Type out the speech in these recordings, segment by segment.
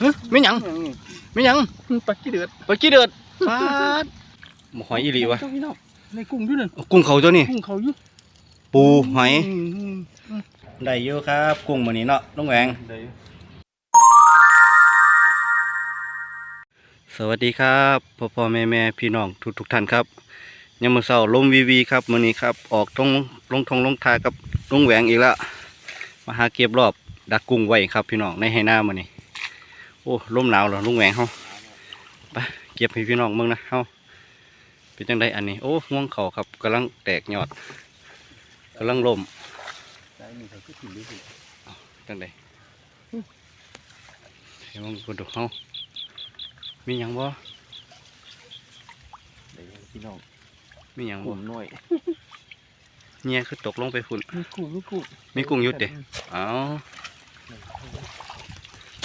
เฮ้ยไม่หยังไม่หยังปลาขี้เดือดปลากี้เดือดฟาดหมหอยอีหลีวะเจ้าพี่น้องในกุ้งอยู่นั่นกุ้งเขาตัวนี้กุ้งเขาอยู่ปูหอยอืมอืมอืมได้อยู่ครับ กุ้งมื้อนี้เนาะลุงแหวงได้อยู่สวัสดีครับพ่อพ่อแม่แม่พี่น้องทุกทุกๆท่านครับยังมือเศร้าลมวีวีครับมื้อนี้ครับ ออกทงลงทงลงทากับลุงแหวงอีกแล้วมาหาเก็บรอบดักกุ้งไว้ครับพี่น้องในไหหน้ามื้อนี้ โอ้ลมหนาวเหรอลุงแหวงเฮาไปเก็บให้พี่น้องมึงนะเฮาเป็นจังไดอันนี้ โอ้ง่วงเขาครับกำลังแตกยอดกำลังล่มได้มีเขาก็ถึงด้วยสิจังไดเดี๋ยวมึงกูดูเฮามีหยังบ่ได้อยู่พี่น้องมีหยังผบ่มหน่อยเนี่ยคือตกลงไปฝุ่นมีกุ้งมีกุ้งมีกุ้งอยู่เด้เอา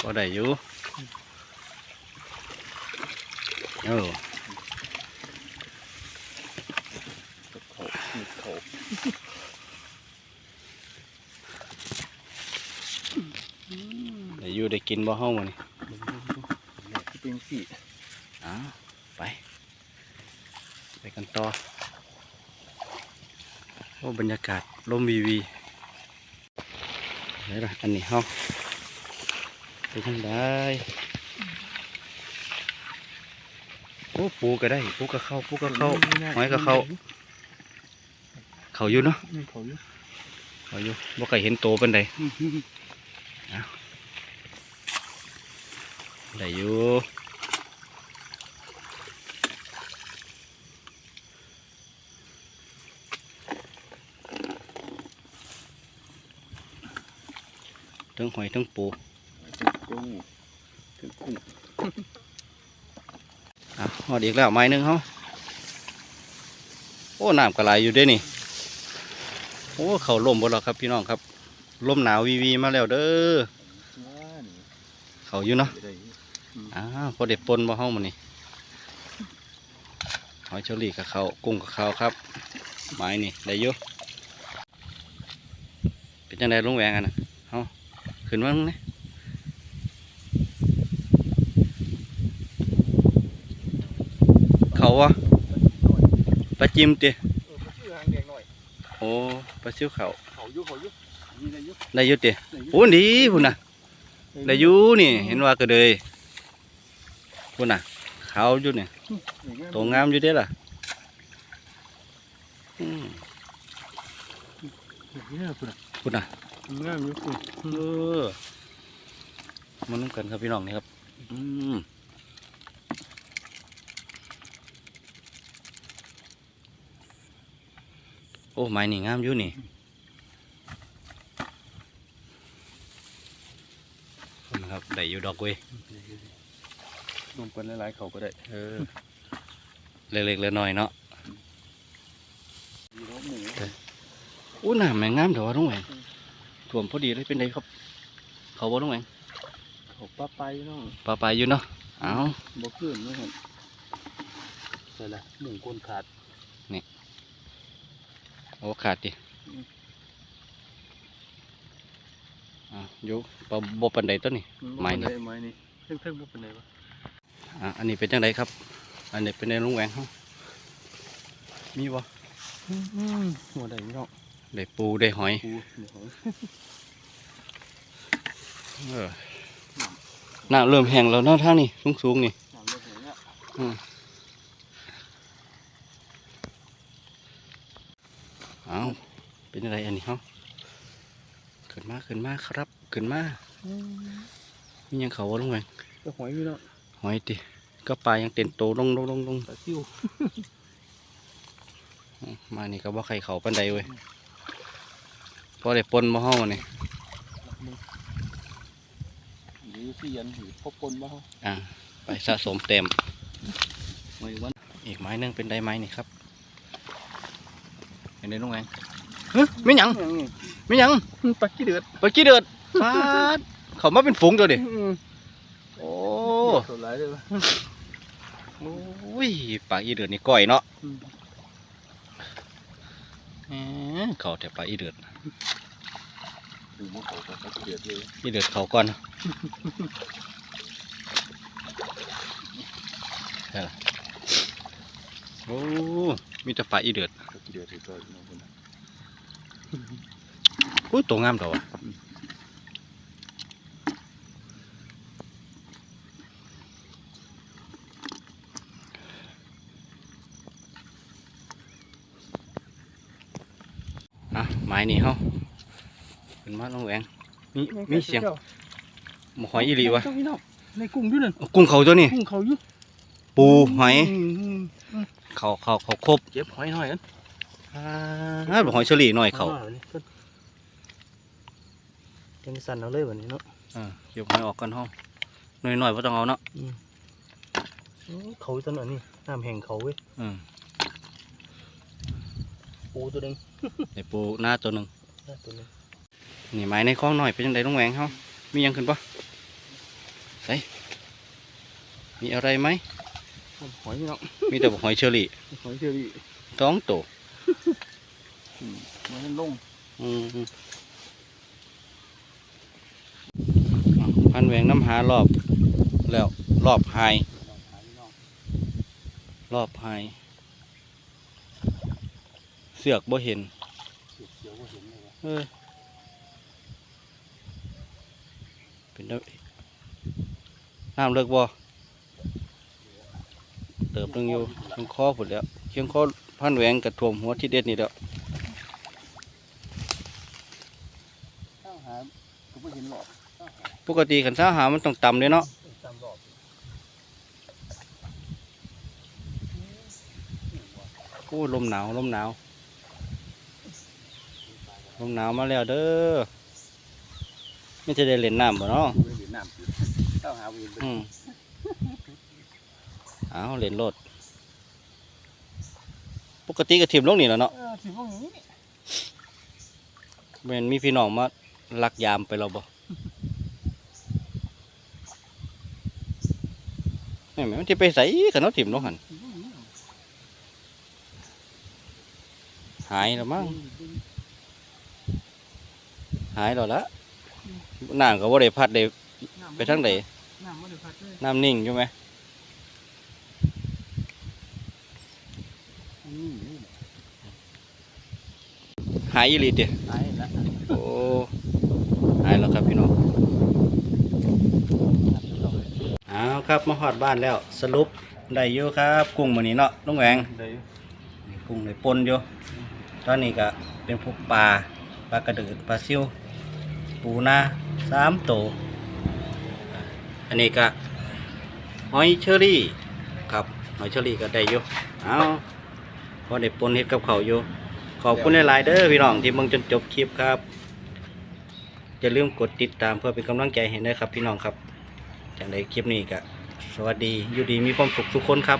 ก็ได้อยู่ เออกับเขามีเขาได้อยู่ได้กินบ่เฮามื้อนี้เนี่ยที่เป็นสี่อ้าวไป ไปกันต่อโอ้บรรยากาศลมวีวีไหนล่ะอันนี้เฮา ไปทางใดโอ้ปูก็ได้ปูก็เข้าปูก็เข้าหอยก็เข้า เขาอยู่เนาะมีเขาอยู่เขาอยู่บ่เคยเห็นโตเป็นใดอืมอืมได้อยู่ทั้งหอยทั้งปู กุ้งถึงกุ้งอะหอดอีกแล้วไม้หนึงเขาโอ้น้ำกระไหลอยู่ด้วยนี่โอ้เขาล่มหมดแล้วครับพี่น้องครับลมหนาววีวีมาแล้วเด้อเขาอยู่เนาะอ้าวพอเด็ดปนบ่เฮ้ามันนี่หอยเชอรี่กับเขากุ้งกับเขาครับ ไม้นี่ได้ยู่เป็นจังไดลุงแหวงอันนะเฮาขึ้นมาเนี่ยเขาวะปลา จิ้มเตะเออมันชื่อหางแดงหน่อยโอ้ปลาซิวเขาเขาอยู่เขาอยู่มีอะไรอยู่ได้อยู่เตะได้อยู่โอ้ดีพุ่นน่ะได้อยู่นี่ เห็นว่าก็เลยพุ่นน่ะเขาวอยู่เนี่ยตัวงามอยู่เด้ล่ะอืมเนี่ยคุณพุ่นน่ะงามอยู่คุณเออมันนุ่งกันครับพี่น้องนี่ครับ อืม โอ้ไม้นี่งามอยู่นี่นะครับได้อยู่ดอกเว้ยรวมกันหลายๆเขาก็ได้ เออ เล็กๆน้อยๆเนาะมีล้อหมูอู้น้ำแม่งงามเถอะวะลุงแหวงท่วมพอดีเลยเป็นไงครับ เขาบ่ลุงแหวงเขาปลาไปน้องปลาไปอยู่เนาะเอาบ่ขึ้นไม่เห็นใช่ละหมูก้นขาด โอ้ขาดดิอืมอะอยู่ปลาบ่ปันใดตัวนี้ไม้นี่ไม้นี่เพิ่งเพิ่งบ่เป็นไรวะอะอันนี้เป็นจังไดครับ อันนี้เป็นในลุงแหวงเฮามีบ่หัวใดพี่น้องได้ปูได้หอยปูเดี๋ยวเขาเออน้ำเริ่มแห้งแล้วเนาะทางนี้สูงๆนี่ถามเรื่องไหนเนี่ย เอาเป็น อะไรอันนี้เฮาขึ้นมาขึ้นมาครับขึ้นมามีหยังเขาบ่ลุงแหวงจะหอยพี่น้องหอยติก็ปลายังเต็นโตลงลงลงลงปลาซิวมานี่ก็บ่ใครเขาปันใดเว้ยพอได้ปนมาเฮานี่หรือเสียนหรือพบปนบ้างอะไปสะสมเต็มไว้วันอีกไม้หนึงเป็นไดไม้นี่ครับเห็นได้ลุงแหวงเฮ้ย ไม่หยังยังไม่หยังปลาขี้เดือดปลากี้เดือดฟาดเขามาเป็นฝูงตัวดิโอ้ตัวร้ายเลยวะโอ้ยปลาอีเดือดนี่ก้อยเนาะแหมเขาแต่ปลาอีเดือดดูมันเขาปลาขี้เดือดเลยอีเดือดเขาก่อนช่ล่ะโอ้มีแต่ปลาอีเดือดก็เดือดถือตัวน้องคนนั้น อุ้ยตัวงามตัววะอะไม้นี่เฮาเป็นมาลงแหวงมีมีเสียงหมอหอยอีหลีวะเจ้าพี่น้องในกุ้งอยู่นั่นกุ้งเขาตัวนี้กุ้งเขาอยู่ปูหอยมเขาเขาเขาครบเจ็บหอยหน่อยกัน อ่าหอยเฉลี่หน่อยเขาจังสั่นเอาเลยวันนี้เนาะอ่าเก็บหอยออกกันห้องหน่อยหน่อยๆเพราะต้องเอาเนาะเขาตัวนั้นนี่น้ำแห้งเขาเว้ยอืมปูตัวหนึงในปูหน้าตัวหนึ่งน่าตัวหนึงนี่ไม้ในคลองหน่อยเป็นยังไงต้องแหวงเขามีหยังขึ้นปะใส่มีอะไรไหมหอยพี่น้องมีแต่บอกหอยเชอรี่หอยเชอรี่สองตั วมันลงอืมพันแหวงน้ำหารอบ แล้วรอบไฮรอบไฮเสือกบ่เห็นเออเป็นน้ำเลิกบ่เติบนึงอยู่เชียงคอผุดแล้ว เชียงคอพันแหวงกระท่วมหัวที่เด็ดนี่แล้วข้าวหาก็ไม่เห็นหรอกปกติขันซ้าหามันต้องต่ำเลยเนาะตามรอบโอ้ลมหนาวลมหนาวลมหนาวมาแล้วเด้อไม่จะได้เล่นน้ำบ่เนาะไม่เห็นน้ำอยู่ข้าวหาไม่เห็นเลยอืมเอาเล่นรถป กติก็ถิ่มลงนี่แหล้วเนาะเออถือว่าอย่างนี้แม่นมีพี่น้องมาลักยามไปเราบ่แม่นมันจะไปใส่กันเนาะถิ่มลงหันถือว่าอย่างนี้หายแล้วมั้งหายแล้วละน้ำก็บ่ได้พัดได้ไปทางใดน้ำไม่ได้พัดเลยน้ำนิ่งอยู่ไหม อืมนี่ หายอีหลีเด้หายละโอ้หายแล้วครับพี่น้องเอาครับมาฮอดบ้านแล้วสรุปได้อยู่ครับกุ้งมื้อนี้เนาะลุงแหวงเดี๋ยวนี่กุ้งในปนอยู่ตอนนี้ก็เป็นพวกปลาปลากระเดือปลาซิวปูนาสามตัวอันนี้ก็หอยเชอรี่ครับหอยเชอรี่ก็ได้อยู่เอาพอได้ปนเฮ็ดกับเขาวอยู่ ขอบคุณหลายๆเด้อพี่น้องที่มึงจนจบคลิปครับอย่าลืมกดติดตามเพื่อเป็นกำลังใจให้ด้ครับพี่น้องครับจากในคลิปนี้ก็สวัสดีอยู่ดีมีความสุขทุกคนครับ